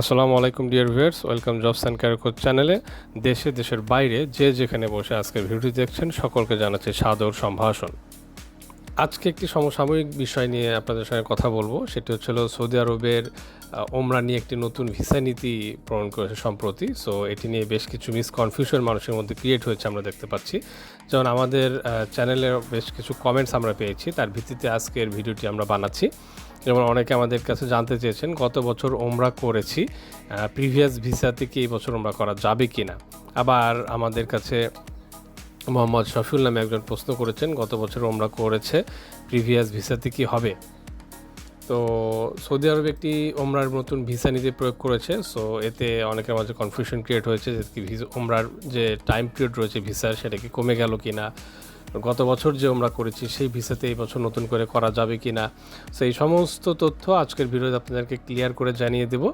আসসালামু আলাইকুম, dear viewers. Welcome jobs and career চ্যানেলে দেশে, দেশের বাইরে যে যেখানে বসে আজকের ভিডিওটি দেখছেন, সকলকে জানাচ্ছি সাদর সম্ভাষণ। আজকে একটি সমসাময়িক বিষয় নিয়ে আপনাদের সঙ্গে কথা বলব। সেটি হচ্ছিল সৌদি আরবের ওমরা নিয়ে একটি নতুন ভিসা নীতি প্রণয়ন করেছে সম্প্রতি। সো এটি নিয়ে বেশ কিছু মিসকনফিউশন মানুষের মধ্যে ক্রিয়েট হয়েছে আমরা দেখতে পাচ্ছি। যেমন আমাদের চ্যানেলে বেশ কিছু কমেন্টস আমরা পেয়েছি। তার ভিত্তিতে আজকের ভিডিওটি আমরা বানাচ্ছি। যেমন অনেকে আমাদের কাছে জানতে চেয়েছেন, গত বছর ওমরা করেছি। প্রিভিয়াস ভিসাতে কি এই বছর ওমরা করা যাবে কি না আবার আমাদের কাছে মোহাম্মদ শফিউল নামে একজন প্রশ্ন করেছেন, গত বছর ওমরা করেছে প্রিভিয়াস ভিসাতে কি হবে? তো সৌদি আরব একটি ওমরার নতুন ভিসা নীতি প্রয়োগ করেছে সো এতে অনেকের মাঝে কনফিউশন ক্রিয়েট হয়েছে যে ওমরার যে টাইম পিরিয়ড রয়েছে ভিসার সেটা কি কমে গেল কি না গত বছর যে আমরা করেছি, সেই ভিসাতে এই বছর নতুন করে করা যাবে কি না সেই সমস্ত তথ্য আজকের ভিডিওতে আপনাদেরকে ক্লিয়ার করে জানিয়ে দেব,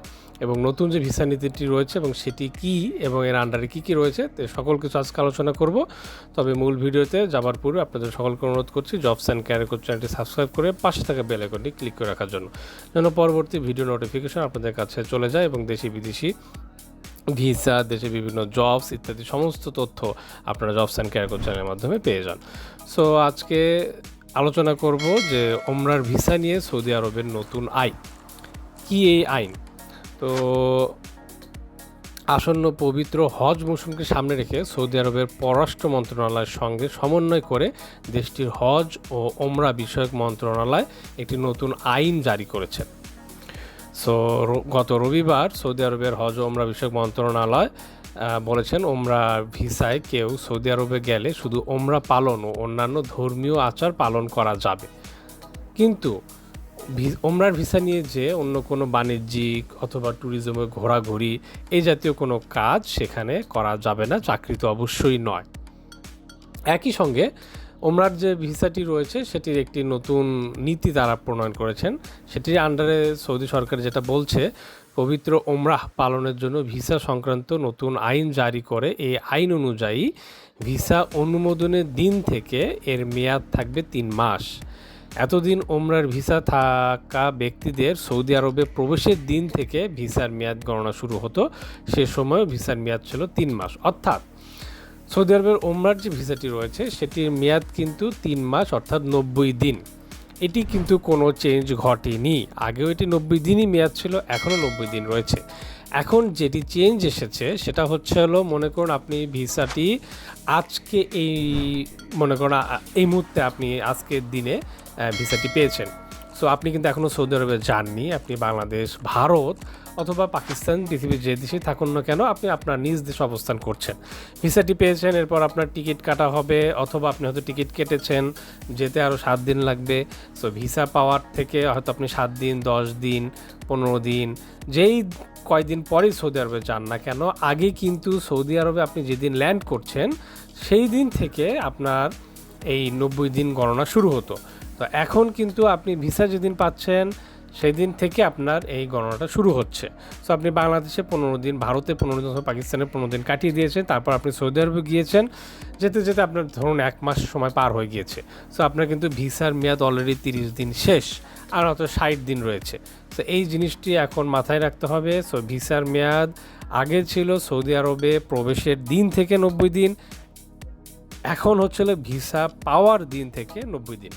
এবং নতুন যে ভিসা নীতিটি রয়েছে এবং সেটি কি এবং এর আন্ডারে কি কি রয়েছে, তো সকল কিছু আজকে আলোচনা করব। তবে মূল ভিডিওতে যাবার পূর্বে আপনাদের সকলকে অনুরোধ করছি জবস অ্যান্ড ক্যারিকোর চ্যানেলটি সাবস্ক্রাইব করে পাশে থাকা বেল আইকনটি ক্লিক করে রাখার জন্য। যেন পরবর্তী ভিডিও নোটিফিকেশন আপনাদের কাছে চলে যায় এবং দেশি বিদেশি ভিসা দেশে বিভিন্ন জবস ইত্যাদি সমস্ত তথ্য আপনারা জবস অ্যান্ড ক্যারিকোর চ্যানেলের মাধ্যমে পেয়ে যান। সো আজকে আলোচনা করব যে ওমরার ভিসা নিয়ে সৌদি আরবের নতুন আইন। কি এই আইন? তো আসন্ন পবিত্র হজ মৌসুমকে সামনে রেখে সৌদি আরবের পররাষ্ট্র মন্ত্রণালয়ের সঙ্গে সমন্বয় করে দেশটির হজ ও ওমরা বিষয়ক মন্ত্রণালয় একটি নতুন আইন জারি করেছে। সো গত রবিবার সৌদি আরবের হজ ওমরা বিষয়ক মন্ত্রণালয় বলেছেন ওমরা ভিসায় কেউ সৌদি আরবে গেলে শুধু ওমরা পালন ও অন্যান্য ধর্মীয় আচার পালন করা যাবে। কিন্তু ওমরার ভিসা নিয়ে যে অন্য কোনো বাণিজ্যিক অথবা ট্যুরিজমে ঘোরাঘুরি, এই জাতীয় কোনো কাজ সেখানে করা যাবে না, চাকরি তো অবশ্যই নয়। একই সঙ্গে ওমরার যে ভিসাটি রয়েছে, সেটির একটি নতুন নীতি তারা প্রণয়ন করেছেন। সেটির আন্ডারে সৌদি সরকার যেটা বলছে, পবিত্র ওমরাহ পালনের জন্য ভিসা সংক্রান্ত নতুন আইন জারি করে, এই আইন অনুযায়ী ভিসা অনুমোদনের দিন থেকে এর মেয়াদ থাকবে তিন মাস। এতদিন ওমরার ভিসা থাকা ব্যক্তিদের সৌদি আরবে প্রবেশের দিন থেকে ভিসার মেয়াদ গণনা শুরু হতো। সে সময় ভিসার মেয়াদ ছিল তিন মাস। অর্থাৎ সৌদি আরবের ওমরার যে ভিসাটি রয়েছে, সেটির মেয়াদ কিন্তু তিন মাস, অর্থাৎ নব্বই দিন। এটি কিন্তু কোনো চেঞ্জ ঘটেনি। আগেও এটি নব্বই দিনই মেয়াদ ছিল, এখনও নব্বই দিন রয়েছে। এখন যেটি চেঞ্জ এসেছে, সেটা হচ্ছে হলো, মনে করুন আপনি ভিসাটি আজকে এই, মনে করুন এই মুহূর্তে আপনি আজকের দিনে ভিসাটি পেয়েছেন। সো আপনি কিন্তু এখনও সৌদি আরবে যাননি, আপনি বাংলাদেশ, ভারত অথবা পাকিস্তান, পৃথিবীর যে দেশেই থাকুন না কেন, আপনি আপনার নিজ দেশে অবস্থান করছেন। ভিসাটি পেয়েছেন, এরপর আপনার টিকিট কাটা হবে, অথবা আপনি হয়তো টিকিট কেটেছেন, যেতে আরও সাত দিন লাগবে। সো ভিসা পাওয়ার থেকে হয়তো আপনি সাত দিন, দশ দিন, পনেরো দিন, যেই কয়দিন পরেই সৌদি আরবে যান না কেন? আগে কিন্তু সৌদি আরবে আপনি যেদিন ল্যান্ড করছেন, সেই দিন থেকে আপনার এই নব্বই দিন গণনা শুরু হতো। তো এখন কিন্তু আপনি ভিসা যেদিন পাচ্ছেন সেই দিন থেকে আপনার এই গণনাটা শুরু হচ্ছে। সো আপনি বাংলাদেশে পনেরো দিন, ভারতে পনেরো দিন পাকিস্তানে পনেরো দিন কাটিয়ে দিয়েছেন, তারপর আপনি সৌদি আরবে গিয়েছেন, যেতে যেতে আপনার ধরুন এক মাস সময় পার হয়ে গিয়েছে। সো আপনার কিন্তু ভিসার মেয়াদ অলরেডি তিরিশ দিন শেষ, আর হয়তো ষাট দিন রয়েছে। তো এই জিনিসটি এখন মাথায় রাখতে হবে। সো ভিসার মেয়াদ আগে ছিল সৌদি আরবে প্রবেশের দিন থেকে নব্বই দিন। এখন হচ্ছিল ভিসা পাওয়ার দিন থেকে নব্বই দিন।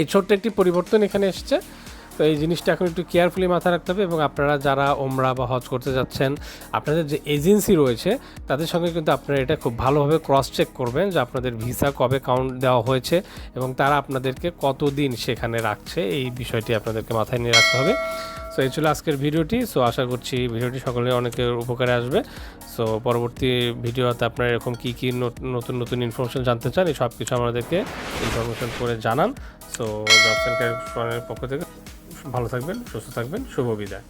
এই ছোট্ট একটি পরিবর্তন এখানে এসেছে। তো এই জিনিসটা এখন একটু কেয়ারফুলি মাথায় রাখতে হবে এবং আপনারা যারা ওমরা বা হজ করতে যাচ্ছেন, আপনাদের যে এজেন্সি রয়েছে, তাদের সঙ্গে কিন্তু আপনারা এটা খুব ভালোভাবে ক্রস চেক করবেন যে আপনাদের ভিসা কবে কাউন্ট দেওয়া হয়েছে এবং তারা আপনাদেরকে কতদিন সেখানে রাখছে, এই বিষয়টি আপনাদেরকে মাথায় নিয়ে রাখতে হবে। সো এই ছিল আজকের ভিডিওটি। সো আশা করছি ভিডিওটি সকলে অনেকের উপকারে আসবে। সো পরবর্তী ভিডিওতে আপনারা এরকম কী কী নতুন নতুন ইনফরমেশন জানতে চান, এই সব কিছু আমাদেরকে ইনফরমেশন করে জানান। সো জবস অ্যান্ড পক্ষ থেকে ভালো থাকবেন সুস্থ থাকবেন শুভ বিদায়।